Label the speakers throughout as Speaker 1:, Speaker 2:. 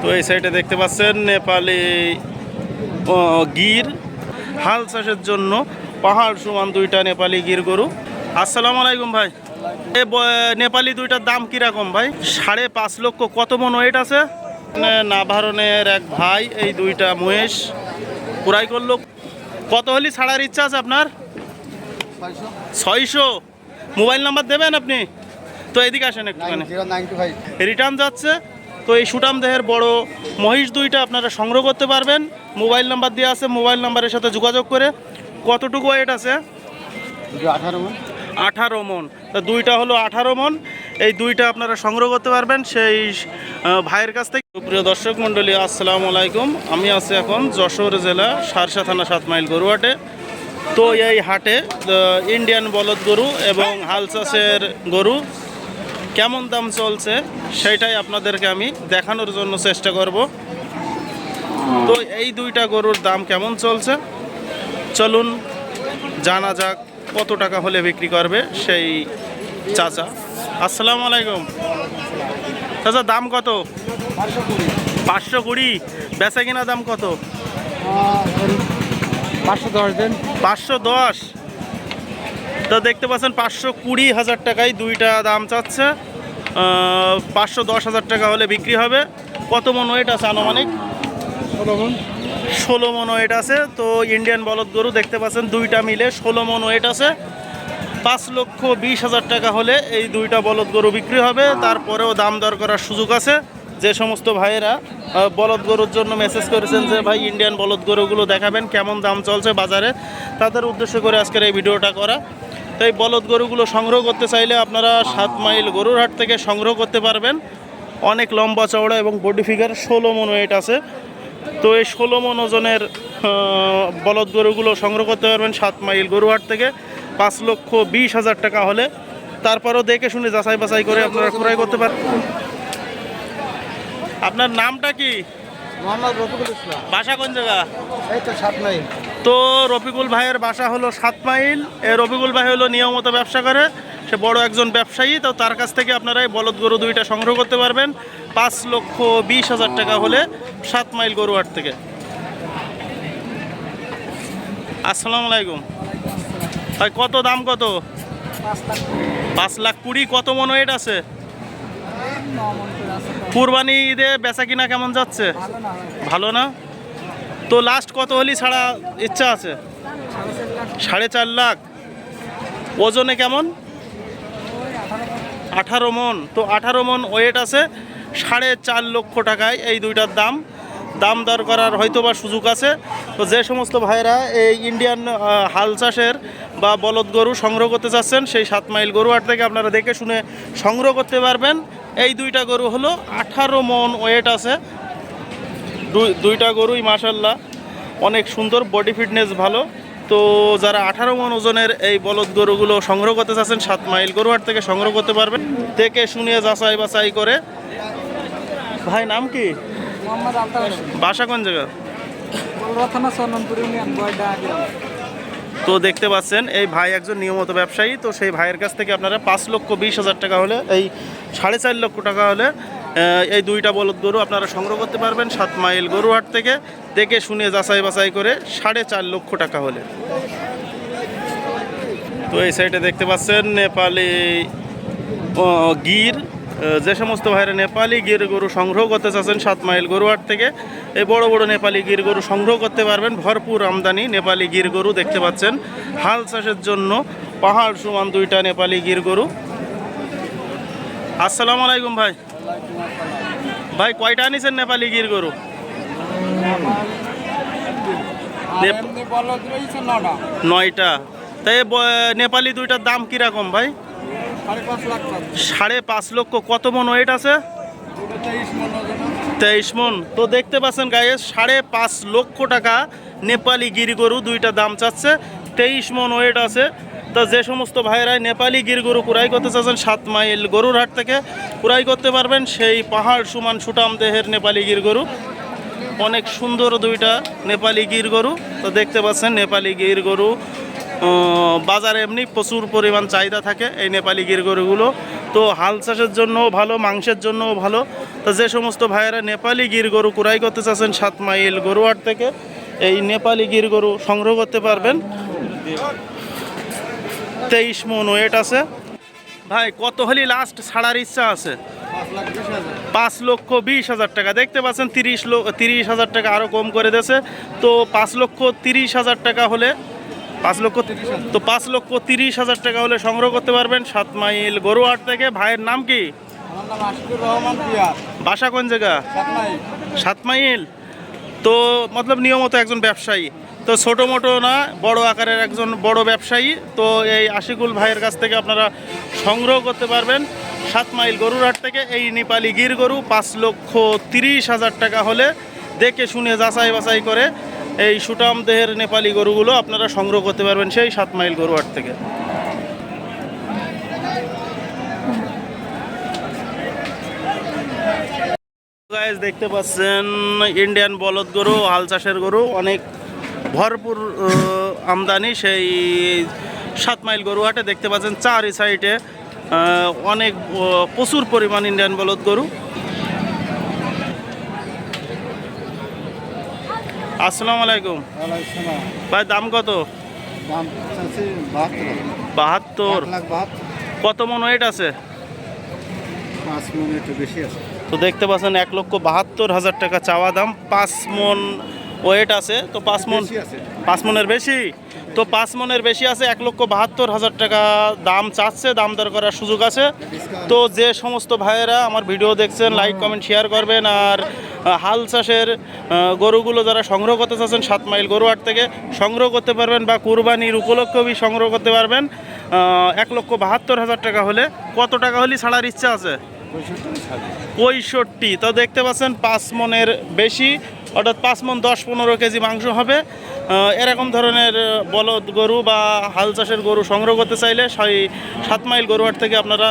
Speaker 1: তো এই সাইডে দেখতে পাচ্ছেন নেপালি গির। হাল চাষের জন্য পাহাড় সমান দুইটা নেপালি গির গরু। আসসালামু আলাইকুম ভাই। এ নেপালি দুইটার দাম কীরকম ভাই? সাড়ে পাঁচ লক্ষ কত মন ওয়েট আছে? নাভারণের এক ভাই এই দুইটা মহেশ পুরাই করল। কত হলি ছাড়ার ইচ্ছা আছে আপনার? ছয়শো। মোবাইল নাম্বার দেবেন আপনি? তো এদিকে আসেন একটুখানি।
Speaker 2: Zero nine two five
Speaker 1: return যাচ্ছে। তো এই সুটাম দেহের বড় মহিষ দুইটা আপনারা সংগ্রহ করতে পারবেন। মোবাইল নাম্বার দেওয়া আছে মোবাইল নাম্বারের সাথে যোগাযোগ করে। কতটুকু ওয়েট আছে?
Speaker 2: আঠারো মন।
Speaker 1: আঠারো মন। তা দুইটা হলো আঠারো মন। এই দুইটা আপনারা সংগ্রহ করতে পারবেন। সেই ভাইয়ের কাছ থেকে। প্রিয় দর্শক মণ্ডলী আসসালামু আলাইকুম। আমি আছি এখন যশোর জেলা সারসা থানা সাত মাইল গরুহাটে তো এই হাটে ইন্ডিয়ান বলদ গরু এবং হাল চাষের গরু কেমন দাম চলছে সেটাই আপনাদেরকে আমি দেখানোর জন্য চেষ্টা করব। তো এই দুইটা গরুর দাম কেমন চলছে? চলুন জানা যাক কত টাকা হলে বিক্রি করবে সেই চাচা। আসসালামু আলাইকুম। চাচা দাম কত?
Speaker 2: পাঁচশো কুড়ি।
Speaker 1: বেচা কিনা দাম কত?
Speaker 2: পাঁচশো দশ দিন।
Speaker 1: পাঁচশো দশ। তো দেখতে পাচ্ছেন পাঁচশো কুড়ি হাজার টাকায় দুইটা দাম চাচ্ছে। পাঁচশো দশ হাজার টাকা হলে বিক্রি হবে। কত মন ওয়েট আছে আনুমানিক?
Speaker 2: ষোলো মন।
Speaker 1: ষোলো মন ওয়েট আছে। তো ইন্ডিয়ান বলদ গরু দেখতে পাচ্ছেন দুইটা মিলে ষোলো মন ওয়েট আছে। পাঁচ লক্ষ বিশ হাজার টাকা হলে এই দুইটা বলদ গরু বিক্রি হবে। তারপরেও দাম দর করার সুযোগ আছে। যে সমস্ত ভাইয়েরা বলদ গরুর জন্য মেসেজ করেছেন যে ভাই ইন্ডিয়ান বলদ গরুগুলো দেখাবেন কেমন দাম চলছে বাজারে? তাদের উদ্দেশ্য করে আজকের এই ভিডিওটা করা। তো এই বলদ গরুগুলো সংগ্রহ করতে চাইলে আপনারা সাত মাইল গরুর হাট থেকে সংগ্রহ করতে পারবেন। অনেক লম্বা চওড়া এবং বডি ফিগার ষোলো মন ওয়েট আছে। তো এই ষোলো মন ওজনের বলদ গরুগুলো সংগ্রহ করতে পারবেন সাত মাইল গরুহাট থেকে। পাঁচ লক্ষ বিশ হাজার টাকা হলে। তারপরও দেখে শুনে যাচাই বাছাই করে আপনারা ক্রয় করতে পারেন আপনার নামটা কি?
Speaker 2: মোহাম্মদ রফিকুল ইসলাম।
Speaker 1: বাসা কোন জায়গা?
Speaker 2: এই তো সাত নাই
Speaker 1: তো রফিকুল ভাইয়ের বাসা হলো সাত মাইল। এ রফিকুল ভাই হলো নিয়মিত ব্যবসা করে। সে বড় একজন ব্যবসায়ী তো তার কাছ থেকে আপনারা এই বলদ গরু দুইটা সংগ্রহ করতে পারবেন। পাঁচ লক্ষ বিশ হাজার টাকা হলে সাত মাইল গরুহাট থেকে। আসসালামু আলাইকুম। ভাই কত দাম কত? পাঁচ লাখ। কুড়ি কত মন ওয়েট আছে। কুরবানি ঈদে বেচা কিনা কেমন যাচ্ছে? ভালো না? তো লাস্ট কত হলি ছাড়া ইচ্ছা আছে? সাড়ে চার লাখ। ওজনে কেমন? আঠারো মন। তো আঠারো মন ওয়েট আছে সাড়ে চার লক্ষ টাকায় এই দুইটার দাম। দাম দর করার হয়তো বা সুযোগ আছে। তো যে সমস্ত ভাইরা এই ইন্ডিয়ান হাল চাষের বা বলদ গরু সংগ্রহ করতে চাচ্ছেন, সেই সাত মাইল গরু হাট থেকে আপনারা দেখে শুনে সংগ্রহ করতে পারবেন। এই দুইটা গরু হলো আঠারো মন ওয়েট আছে। দুই- দুইটা গরুই মাসাল্লাহ অনেক সুন্দর বডি ফিটনেস ভালো। তো যারা আঠারো মন ওজনের এই বলদ গরুগুলো সংগ্রহ করতে চাচ্ছেন সাত মাইল গরুহাট থেকে সংগ্রহ করতে পারবেন। দেখে শুনিয়ে যাচাই বাছাই করে। ভাই নাম কি? বাসা কোন জায়গা? তো দেখতে পাচ্ছেন, এই ভাই একজন নিয়মিত ব্যবসায়ী, তো সেই ভাইয়ের কাছ থেকে আপনারা পাঁচ লক্ষ বিশ হাজার টাকা হলে, এই সাড়ে চার লক্ষ টাকা হলে এই দুইটা বলদ গরু আপনারা সংগ্রহ করতে পারবেন সাত মাইল গরুহাট থেকে। দেখে শুনে যাচাই বাছাই করে সাড়ে চার লক্ষ টাকা হলে। তো এই সাইডে দেখতে পাচ্ছেন, নেপালি গির যে সমস্ত ভাইরা নেপালি গির গরু সংগ্রহ করতে চাচ্ছেন সাত মাইল গরুহাট থেকে এই বড় বড় নেপালি গির গরু সংগ্রহ করতে পারবেন। ভরপুর আমদানি নেপালি গির গরু দেখতে পাচ্ছেন। হাল চাষের জন্য পাহাড় সমান দুইটা নেপালি গির গরু। আসসালামু আলাইকুম ভাই। ভাই কয়টা আনিছেন নেপালি গির গরু? নয়টা। তাই নেপালি দুইটার দাম কীরকম ভাই?
Speaker 2: সাড়ে পাঁচ
Speaker 1: লক্ষ কত মন ওয়েট আছে?
Speaker 2: তেইশ মন
Speaker 1: তো দেখতে পাচ্ছেন গায়ে সাড়ে পাঁচ লক্ষ টাকা নেপালি গির গরু দুইটা দাম চাচ্ছে তেইশ মন ওয়েট আছে। তা যে সমস্ত ভাইয়েরাই নেপালি গির গরু কুড়াই করতে চাচ্ছেন সাত মাইল গরুর হাট থেকে কুড়াই করতে পারবেন সেই পাহাড় সমান সুটাম দেহের নেপালি গির গরু অনেক সুন্দর দুইটা নেপালি গির গরু তো দেখতে পাচ্ছেন নেপালি গির গরু বাজারে এমনি প্রচুর পরিমাণ চাহিদা থাকে এই নেপালি গির গরুগুলো। তো হাল চাষের জন্যও ভালো, মাংসের জন্যও ভালো। তো যে সমস্ত ভাইয়েরা নেপালি গির গরু কুড়াই করতে চাচ্ছেন সাত মাইল গরুহাট থেকে, এই নেপালি গির গরু সংগ্রহ করতে পারবেন। তেইশ মন ওয়েট আছে। ভাই, কত হলি লাস্ট ছাড়ার ইচ্ছা আছে?
Speaker 2: পাঁচ
Speaker 1: লক্ষ বিশ হাজার টাকা। দেখতে পাচ্ছেন তিরিশ লোক তিরিশ হাজার টাকা আরও কম করে দিয়েছে। তো পাঁচ লক্ষ তিরিশ হাজার টাকা হলে পাঁচ লক্ষ তো পাঁচ লক্ষ তিরিশ হাজার টাকা হলে সংগ্রহ করতে পারবেন সাত মাইল গরুহাট থেকে। ভাইয়ের নাম কি? বাসা কোন জায়গা সাত মাইল। তো মতলব নিয়মত একজন ব্যবসায়ী। তো ছোটো মোটো না বড় আকারের একজন বড় ব্যবসায়ী। তো এই আশিকুল ভাইয়ের কাছ থেকে আপনারা সংগ্রহ করতে পারবেন সাত মাইল গরুর হাট থেকে। এই নেপালি গির গরু পাঁচ লক্ষ তিরিশ হাজার টাকা হলে দেখে শুনে যাচাই বাছাই করে এই সুটাম দেহের নেপালি গরুগুলো আপনারা সংগ্রহ করতে পারবেন সেই সাত মাইল গরু হাট থেকে। গাইজ দেখতে পাচ্ছেন ইন্ডিয়ান বলদ গরু, হাল চাষের গরু, অনেক ভরপুর আমদানি সেই সাত মাইল গরু হাটে দেখতে পাচ্ছেন চারি সাইডে অনেক প্রচুর পরিমাণ ইন্ডিয়ান বলদ গরু। আসসালামু আলাইকুম। ভাই দাম কত?
Speaker 2: বাহাত্তর।
Speaker 1: কত মন ওয়েট আছে। তো দেখতে পাচ্ছেন এক লক্ষ বাহাত্তর হাজার টাকা চাওয়া দাম পাঁচ মন ওয়েট আছে তো পাঁচ মন
Speaker 2: আছে।
Speaker 1: পাঁচ মনের বেশি? তো পাঁচ মনের বেশি আছে এক লক্ষ বাহাত্তর হাজার টাকা দাম চাচ্ছে দাম দর করার সুযোগ আছে। তো যে সমস্ত ভাইয়েরা আমার ভিডিও দেখছেন লাইক কমেন্ট শেয়ার করবেন আর হাল চাষের গরুগুলো যারা সংগ্রহ করতে চাচ্ছেন সাত মাইল গরু হাট থেকে সংগ্রহ করতে পারবেন বা কুরবানির উপলক্ষেও বি সংগ্রহ করতে পারবেন। এক লক্ষ বাহাত্তর হাজার টাকা হলে কত টাকা হলে ছাড়ার ইচ্ছা আছে? পঁয়ষট্টি। তো দেখতে পাচ্ছেন পাঁচ মনের বেশি। অর্থাৎ পাঁচ মন দশ পনেরো কেজি মাংস হবে। এরকম ধরনের বলদ গরু বা হাল চাষের গরু সংগ্রহ করতে চাইলে সেই সাত মাইল গরুহাট থেকে আপনারা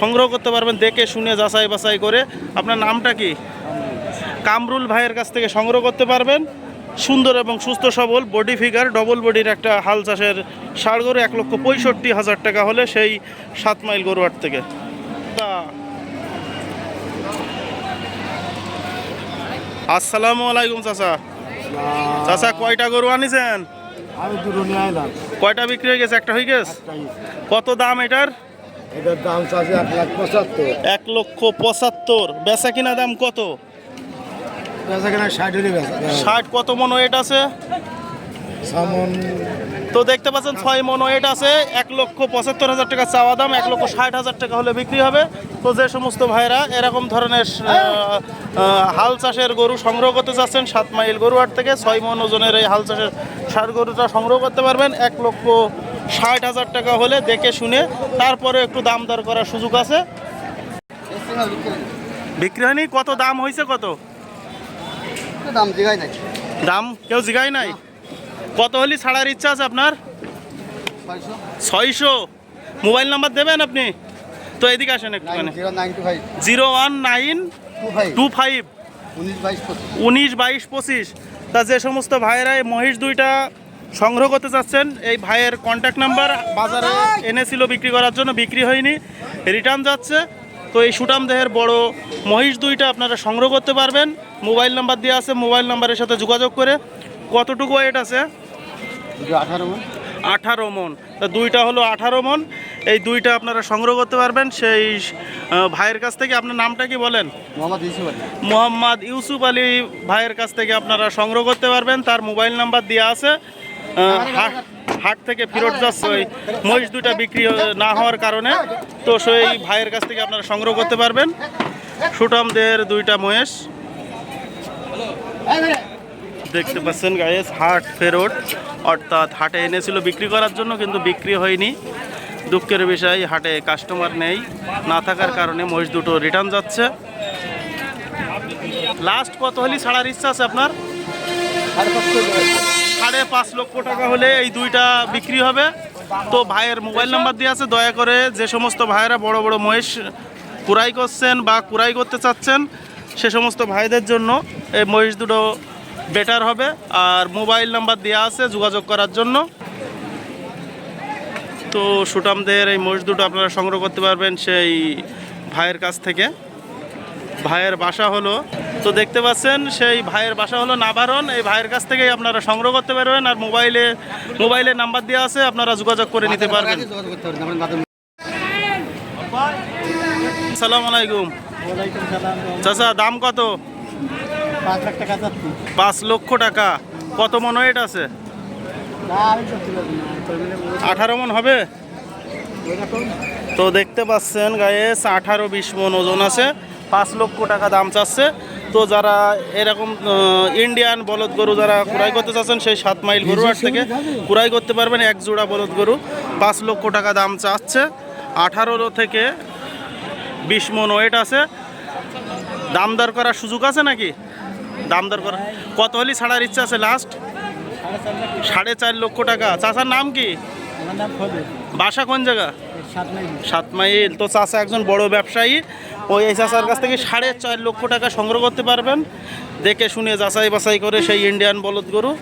Speaker 1: সংগ্রহ করতে পারবেন। দেখে, শুনে, যাচাই বাছাই করে আপনার নামটা কি? কামরুল ভাইয়ের কাছ থেকে সংগ্রহ করতে পারবেন। সুন্দর এবং সুস্থ সবল বডি ফিগার ডবল বডির একটা হাল চাষের ষাড় গরু, এক লক্ষ পঁয়ষট্টি হাজার টাকা হলে সেই সাত মাইল গরুহাট থেকে। তা আসসালামু আলাইকুম চাচা। চাচা কয়টা গরু আনিছেন?
Speaker 2: আমি দুটো নিয়ে আইলাম।
Speaker 1: কয়টা বিক্রি হয়ে গেছে? একটা হয়ে গেছে? কত দাম এটার?
Speaker 2: এটার দাম চাচ্ছে এক লাখ পঁচাত্তর।
Speaker 1: এক লক্ষ পঁচাত্তর। বেচা কিনা দাম কত?
Speaker 2: বেচা কিনা ষাট
Speaker 1: ষাট কত মন ওয়েট আছে?
Speaker 2: সামন
Speaker 1: তো দেখতে পাচ্ছেন ছয় মন ওয়েট আছে এক লক্ষ পঁচাত্তর হাজার টাকা চাওয়া দাম এক লক্ষ ষাট হাজার টাকা হলে বিক্রি হবে। তো যে সমস্ত ভাইরা এরকম ধরনের হাল চাষের গরু সংগ্রহ করতে চাচ্ছেন সাত মাইল গরু হাট থেকে ছয় মন ওজনের এই হাল চাষের সার গরুটা সংগ্রহ করতে পারবেন এক লক্ষ ষাট হাজার টাকা হলে দেখে শুনে তারপরে একটু দাম দর করার সুযোগ আছে। বিক্রি হয়নি? কত দাম হয়েছে কত?
Speaker 2: দাম জিগাই নাই।
Speaker 1: দাম কেউ জিগাই নাই? কত হলি ছাড়ার ইচ্ছা আছে আপনার?
Speaker 2: ছয়শো।
Speaker 1: মোবাইল নাম্বার দেবেন আপনি? তো এদিকে আসেন একটুখানি।
Speaker 2: Zero
Speaker 1: one nine
Speaker 2: two five. উনিশ বাইশ পঁচিশ।
Speaker 1: উনিশ বাইশ পঁচিশ। তা যে সমস্ত ভাইয়েরা এই মহিষ দুইটা সংগ্রহ করতে চাচ্ছেন এই ভাইয়ের কন্ট্যাক্ট নাম্বার বাজারে এনেছিল বিক্রি করার জন্য বিক্রি হয়নি রিটার্ন যাচ্ছে। তো এই সুটাম দেহের বড় মহিষ দুইটা আপনারা সংগ্রহ করতে পারবেন। মোবাইল নাম্বার দেওয়া আছে মোবাইল নাম্বারের সাথে যোগাযোগ করে কতটুকু ওয়েট আছে?
Speaker 2: আঠারো মন।
Speaker 1: আঠারো মন। তা দুইটা হলো আঠারো মন। এই দুইটা আপনারা সংগ্রহ করতে পারবেন। সেই ভাইয়ের কাছ থেকে আপনার নামটা কি বলেন?
Speaker 2: মোহাম্মদ ইউসুফ আলী।
Speaker 1: মোহাম্মদ ইউসুফ আলী ভাইয়ের কাছ থেকে আপনারা সংগ্রহ করতে পারবেন। তার মোবাইল নাম্বার দেওয়া আছে। হাট- হাট থেকে ফেরত যাচ্ছে ওই মহিষ দুইটা বিক্রি না হওয়ার কারণে। তো সেই ভাইয়ের কাছ থেকে আপনারা সংগ্রহ করতে পারবেন। সুটামদের দুইটা মহেশ দেখতে পাচ্ছেন গায়েস হাট ফেরত, অর্থাৎ হাটে এনেছিল বিক্রি করার জন্য কিন্তু বিক্রি হয়নি। দুঃখের বিষয়, হাটে কাস্টমার নেই। না থাকার কারণে মহিষ দুটো রিটার্ন যাচ্ছে। লাস্ট কত হলে ছাড়ার ইচ্ছা আছে আপনার?
Speaker 2: সাড়ে
Speaker 1: পাঁচ লক্ষ টাকা হলে এই দুইটা বিক্রি হবে। তো ভাইয়ের মোবাইল নাম্বার দিয়ে আছে, দয়া করে যে সমস্ত ভাইয়েরা বড় বড় মহিষ কুড়াই করছেন বা কুড়াই করতে চাচ্ছেন, সে সমস্ত ভাইদের জন্য এই মহিষ দুটো বেটার হবে আর মোবাইল নাম্বার দেওয়া আছে যোগাযোগ করার জন্য। তো সুটামদের এই মহিষ দুটো আপনারা সংগ্রহ করতে পারবেন সেই ভাইয়ের কাছ থেকে। ভাইয়ের বাসা হলো তো দেখতে পাচ্ছেন সেই ভাইয়ের বাসা হলো নাবারণ এই ভাইয়ের কাছ থেকেই আপনারা সংগ্রহ করতে পারবেন আর মোবাইলে মোবাইলে নাম্বার দেওয়া আছে আপনারা যোগাযোগ করে নিতে পারবেন। আসসালামু আলাইকুম। চাচা দাম কত?
Speaker 2: পাঁচ
Speaker 1: লক্ষ টাকা। কত মন ওয়েট আছে? আঠারো মন হবে? তো দেখতে পাচ্ছেন গায়ে আঠারো বিশ মন ওজন আছে। পাঁচ লক্ষ টাকা দাম চাচ্ছে। তো যারা এরকম ইন্ডিয়ান বলদ গরু যারা কুড়াই করতে চাচ্ছেন সেই সাত মাইল গরু হাট থেকে কুড়াই করতে পারবেন এক জোড়া বলদ গরু। পাঁচ লক্ষ টাকা দাম চাচ্ছে। আঠারো থেকে বিশ মন ওয়েট আছে। দাম দর করার সুযোগ আছে নাকি? দাম দর করা। কত হলি? ছাড়ার ইচ্ছা আছে লাস্ট
Speaker 2: সাড়ে চার
Speaker 1: লক্ষ টাকা। চাচার নাম কি? বাসা কোন জায়গা?
Speaker 2: সাত মাইল।
Speaker 1: তো চাচা একজন বড় ব্যবসায়ী। ওই এই চাচার কাছ থেকে সাড়ে চার লক্ষ টাকা সংগ্রহ করতে পারবেন। দেখে শুনে যাচাই বাছাই করে সেই ইন্ডিয়ান বলদ গরু।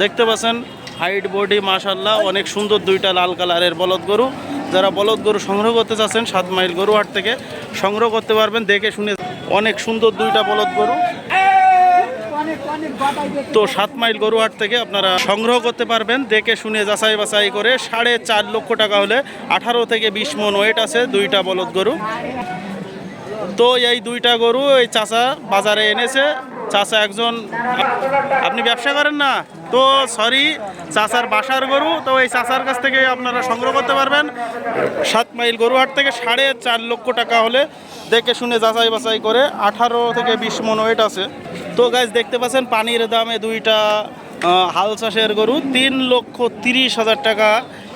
Speaker 1: দেখতে পাচ্ছেন হাইট বডি মাশাল্লাহ অনেক সুন্দর দুইটা লাল কালারের বলদ গরু। যারা বলদ গরু সংগ্রহ করতে চাচ্ছেন সাত মাইল গরু হাট থেকে সংগ্রহ করতে পারবেন। দেখে শুনে অনেক সুন্দর দুইটা বলদ গরু। তো সাত মাইল গরুহাট থেকে আপনারা সংগ্রহ করতে পারবেন। দেখে শুনে যাচাই বাছাই করে সাড়ে চার লক্ষ টাকা হলে আঠারো থেকে বিশ মন ওয়েট আছে দুইটা বলদ গরু। তো এই দুইটা গরু এই চাচা বাজারে এনেছে। চাচা একজন আপনি ব্যবসা করেন না? তো সরি চাচার বাসার গরু। তো এই চাচার কাছ থেকে আপনারা সংগ্রহ করতে পারবেন। সাত মাইল গরুহাট থেকে সাড়ে চার লক্ষ টাকা হলে দেখে শুনে যাচাই বাছাই করে আঠারো থেকে বিশ মন ওয়েট আছে। তো গাছ দেখতে পাচ্ছেন পানির দামে দুইটা হাল চাষের গরু তিন লক্ষ তিরিশ হাজার টাকা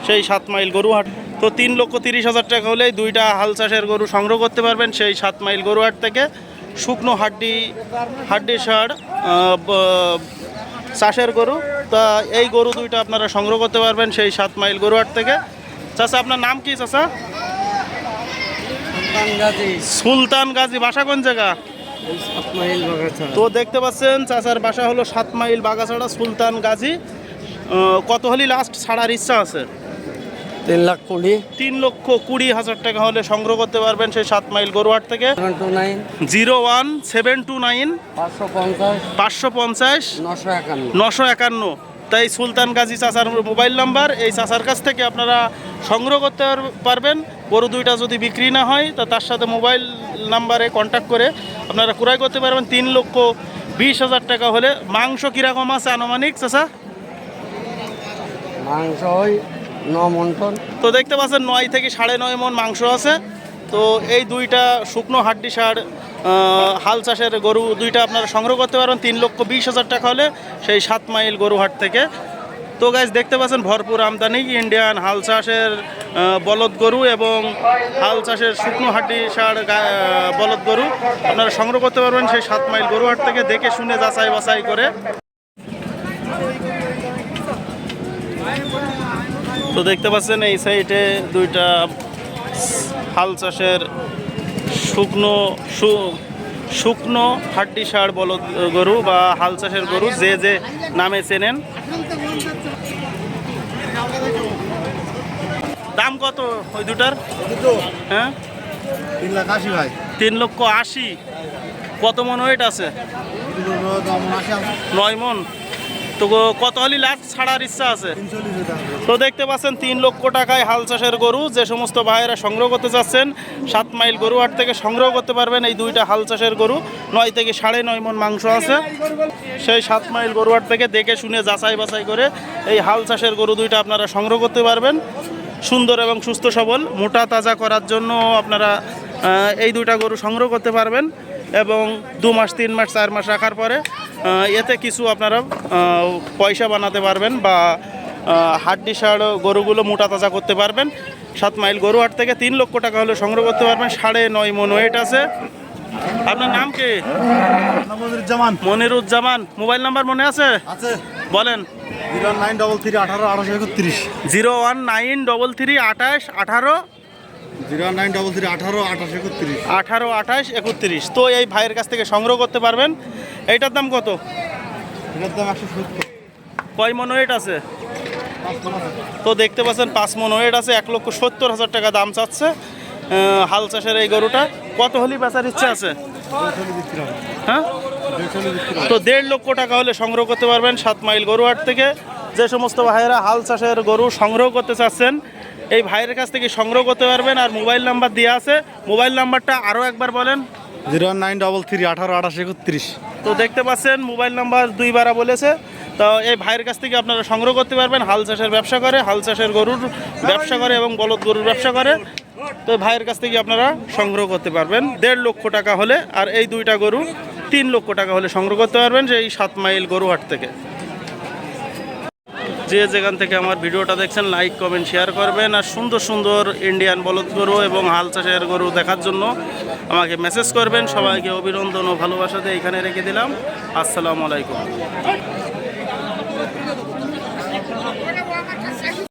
Speaker 1: সেই সাত মাইল গরু হাট তো তিন লক্ষ তিরিশ হাজার টাকা হলেই দুইটা হাল চাষের গরু সংগ্রহ করতে পারবেন সেই সাত মাইল গরু হাট থেকে। শুকনো হাড্ডি হাড্ডি সার চাষের গরু। তা এই গরু দুইটা আপনারা সংগ্রহ করতে পারবেন সেই সাত মাইল গরু হাট থেকে। চাচা আপনার নাম কি চাচা? সুলতান গাজী বাসা কোন জায়গা? তো দেখতে পাচ্ছেন চাচার বাসা হলো সাত মাইল বাগাছাড়া সুলতান গাজী। কত হলি লাস্ট ছাড়ার ইচ্ছা আছে?
Speaker 2: তিন লাখ কুড়ি।
Speaker 1: তিন লক্ষ কুড়ি হাজার টাকা হলে সংগ্রহ করতে পারবেন সেই সাত মাইল গরুহাট থেকে zero one seven two nine.
Speaker 2: পাঁচশো পঞ্চাশ।
Speaker 1: পাঁচশো
Speaker 2: নশো একান্ন।
Speaker 1: তাই সুলতান গাজী চাচার মোবাইল নাম্বার এই চাচার কাছ থেকে আপনারা সংগ্রহ করতে পার- পারবেন। গরু দুইটা যদি বিক্রি না হয় তা তার সাথে মোবাইল নাম্বারে কন্ট্যাক্ট করে আপনারা ক্রয় করতে পারবেন তিন লক্ষ বিশ হাজার টাকা হলে। মাংস কীরকম আছে আনুমানিক চাচা?
Speaker 2: মাংস ওই ন মন্টন
Speaker 1: তো দেখতে পাচ্ছেন নয় থেকে সাড়ে নয় মন মাংস আছে। তো এই দুইটা শুকনো হাড্ডি সার হাল চাষের গরু দুইটা আপনারা সংগ্রহ করতে পারবেন। তিন লক্ষ বিশ হাজার টাকা হলে সেই সাত মাইল গরু হাট থেকে। তো গাছ দেখতে পাচ্ছেন ভরপুর আমদানি ইন্ডিয়ান হাল চাষের বলদ গরু এবং হাল চাষের শুকনো হাড্ডি সার বলদ গরু। আপনারা সংগ্রহ করতে পারবেন সেই সাত মাইল গরু হাট থেকে দেখে শুনে যাচাই বাছাই করে। তো দেখতে পাচ্ছেন এই সাইডে দুইটা হাল চাষের শুকনো শুকনো হাড্ডি সার বলদ গরু বা হাল চাষের গরু, যে যে নামে চেনেন। দাম কত ওই দুটার? হ্যাঁ?
Speaker 2: তিন লাখ আশি ভাই।
Speaker 1: তিন লক্ষ আশি। কত মন ওয়েট আছে? নয় মন। তো কত হলি লাস্ট ছাড়ার ইচ্ছা আছে? তো দেখতে পাচ্ছেন তিন লক্ষ টাকায় হাল চাষের গরু। যে সমস্ত ভাইয়েরা সংগ্রহ করতে চাচ্ছেন সাত মাইল গরু হাট থেকে সংগ্রহ করতে পারবেন এই দুইটা হাল চাষের গরু। নয় থেকে সাড়ে নয় মন মাংস আছে। সেই সাত মাইল গরু হাট থেকে দেখে শুনে যাচাই বাছাই করে এই হাল চাষের গরু দুইটা আপনারা সংগ্রহ করতে পারবেন। সুন্দর এবং সুস্থ সবল মোটা তাজা করার জন্য আপনারা এই দুইটা গরু সংগ্রহ করতে পারবেন এবং দু মাস তিন মাস চার মাস রাখার পরে এতে কিছু আপনারা পয়সা বানাতে পারবেন বা হাড্ডি সার গরুগুলো মোটা তাজা করতে পারবেন। সাত মাইল গরু হাট থেকে তিন লক্ষ টাকা হলে সংগ্রহ করতে পারবেন সাড়ে নয় মন ওয়েট আছে। আপনার নাম কি? মনিরুজ্জামান মোবাইল নাম্বার মনে আছে?
Speaker 2: আছে।
Speaker 1: বলেন।
Speaker 2: জিরো নাইন ডবল থ্রি আঠারো আঠাশো একত্রিশ।
Speaker 1: Zero one nine double three আঠাশ আঠারো।
Speaker 2: জিরো নাইন ডবল থ্রি আঠারো আঠাশো একত্রিশ।
Speaker 1: আঠারো আঠাশ একত্রিশ। তো এই ভাইয়ের কাছ থেকে সংগ্রহ করতে পারবেন। এইটার দাম কত?
Speaker 2: এটার দাম একশো সত্তর।
Speaker 1: কয় মন ওয়েট আছে তো দেখতে পাচ্ছেন পাঁচ মন ওয়েট আছে এক লক্ষ সত্তর হাজার টাকা দাম চাচ্ছে। হাল চাষের এই গরুটা কত হলি বেচার ইচ্ছে আছে? হ্যাঁ? তো দেড় লক্ষ টাকা হলে সংগ্রহ করতে পারবেন সাত মাইল গরু গরুহাট থেকে। যে সমস্ত ভাইয়েরা হাল চাষের গরু সংগ্রহ করতে চাচ্ছেন এই ভাইয়ের কাছ থেকে সংগ্রহ করতে পারবেন আর মোবাইল নাম্বার দেওয়া আছে। মোবাইল নাম্বারটা আরও একবার বলেন।
Speaker 2: জিরো নাইন ডবল থ্রি আঠারো আঠাশ একত্রিশ।
Speaker 1: তো দেখতে পাচ্ছেন মোবাইল নাম্বার দুইবারা বলেছে। তো এই ভাইয়ের কাছ থেকে আপনারা সংগ্রহ করতে পারবেন হাল চাষের ব্যবসা করে হাল চাষের গরুর ব্যবসা করে এবং বলদ গরুর ব্যবসা করে। তো ভাইয়ের কাছ থেকে আপনারা সংগ্রহ করতে পারবেন। দেড় লক্ষ টাকা হলে আর এই দুইটা গরু তিন লক্ষ টাকা হলে সংগ্রহ করতে পারবেন যে এই সাত মাইল গরুহাট থেকে। যে যেখান থেকে আমার ভিডিওটা দেখছেন লাইক কমেন্ট শেয়ার করবেন আর সুন্দর সুন্দর ইন্ডিয়ান বলদ গরু এবং হাল চাষের গরু দেখার জন্য আমাকে মেসেজ করবেন। সবাইকে অভিনন্দন ও ভালোবাসা দিয়ে এখানে রেখে দিলাম। আসসালামু আলাইকুম।